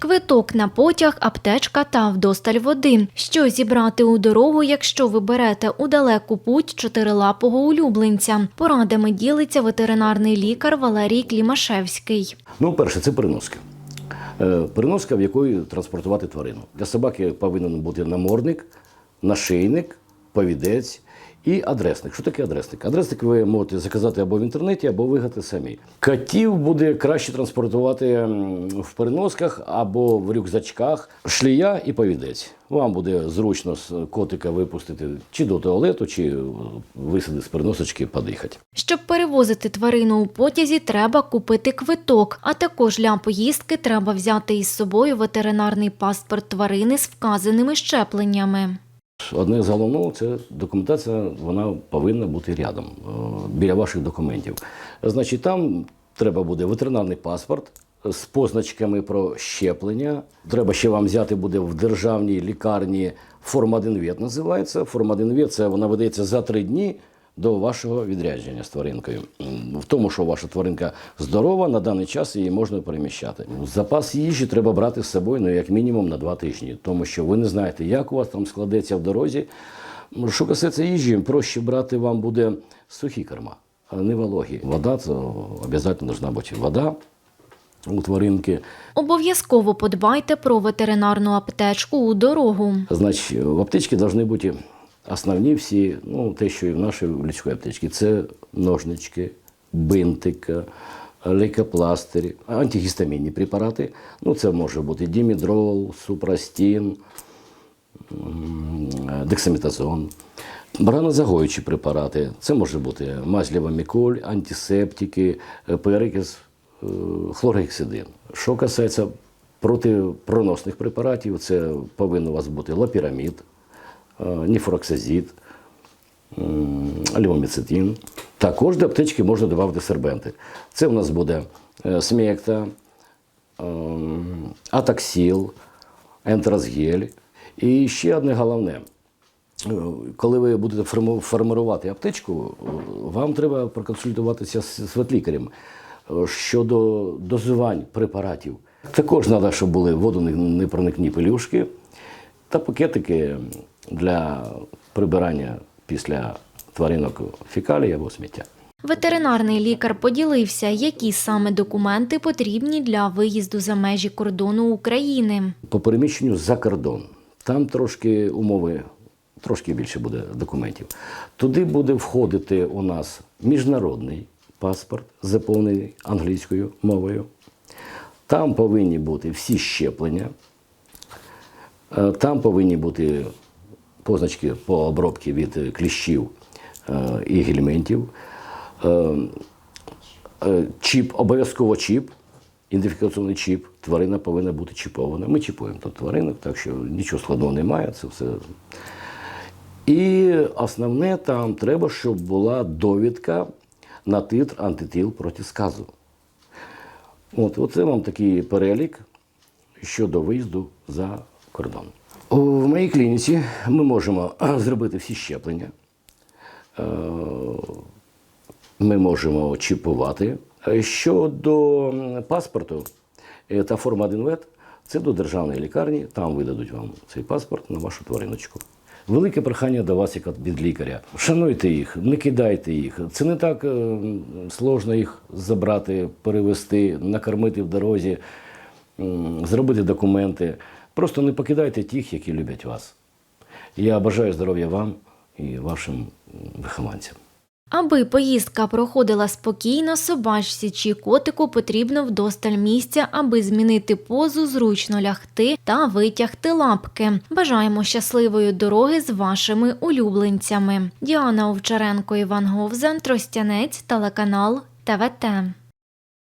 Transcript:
Квиток на потяг, аптечка та вдосталь води. Що зібрати у дорогу, якщо ви берете у далеку путь чотирилапого улюбленця? Порадами ділиться ветеринарний лікар Валерій Клімашевський. Ну, перше, це переноска. Е, Переноска, в якої транспортувати тварину. Для собаки повинен бути намордник, нашийник, повідець і адресник. Що таке адресник? Адресник ви можете заказати або в інтернеті, або вигати самі. Котів буде краще транспортувати в переносках або в рюкзачках, шлія і повідець. Вам буде зручно з котика випустити чи до туалету, чи висадити з переносочки подихати. Щоб перевозити тварину у потязі, треба купити квиток, а також для поїздки треба взяти із собою ветеринарний паспорт тварини з вказаними щепленнями. Одне з головного це документація, вона повинна бути рядом, е, біля ваших документів. Значить, там треба буде ветеринарний паспорт з позначками про щеплення. Треба ще вам взяти буде в державній лікарні форма 1 вет називається. Форма 1 вет – це вона видається за три дні до вашого відрядження з тваринкою. В тому, що ваша тваринка здорова, на даний час її можна переміщати. Запас їжі треба брати з собою, ну як мінімум на два тижні, тому що ви не знаєте, як у вас там складеться в дорозі. Що касається їжі, проще брати вам буде сухі корма, а не вологі. Вода це обов'язково повинна бути вода у тваринки. Обов'язково подбайте про ветеринарну аптечку у дорогу. Значить, в аптечці повинні бути основні всі, ну, те, що і в нашій людській аптечці. Це ножнички, бинтика, лейкопластирі, антигістамінні препарати. Ну, це може бути дімідрол, супрастін, м, дексаметазон. Бранозагоючі препарати. Це може бути мазліваміколь, антисептики, е, перекис, е, хлоргексидин. Що касається протипроносних препаратів, це повинен у вас бути лапірамід, ніфороксазід, м. Також до аптечки можна додати сербенти. Це у нас буде е, смекта, ем, атаксіл, ентразгель. І ще одне головне. Е, Коли ви будете форму- формувати аптечку, е, вам треба проконсультуватися з ветлікарем е, щодо дозувань препаратів. Також треба, щоб були водонепроникні пелюшки та пакетики для прибирання після тваринок фекалій або сміття. Ветеринарний лікар поділився, які саме документи потрібні для виїзду за межі кордону України. По переміщенню за кордон. Там трошки умови, трошки більше буде документів. Туди буде входити у нас міжнародний паспорт, заповнений англійською мовою. Там повинні бути всі щеплення. Е, Там повинні бути позначки по обробці від е, кліщів е, і гельминтів. Е, Е, Чіп, обов'язково чіп, ідентифікаційний чіп. Тварина повинна бути чіпована. Ми чіпуємо тут тваринок, так що нічого складного немає. Це все. І основне там треба, щоб була довідка на титр антитіл проти сказу. От, оце вам такий перелік щодо виїзду за кордон. В моїй клініці ми можемо зробити всі щеплення. Е, ми можемо чіпувати. Щодо паспорту та форма 1 вет, це до державної лікарні, там видадуть вам цей паспорт на вашу твариночку. Велике прохання до вас, як від лікаря. Шануйте їх, не кидайте їх. Це не так е, сложно їх забрати, перевезти, накормити в дорозі, зробити документи. Просто не покидайте тих, які люблять вас. Я бажаю здоров'я вам і вашим вихованцям. Аби поїздка проходила спокійно, собачці чи котику потрібно вдосталь місця, аби змінити позу, зручно лягти та витягти лапки. Бажаємо щасливої дороги з вашими улюбленцями. Діана Овчаренко, Іван Говзан, Тростянець, телеканал ТВТ.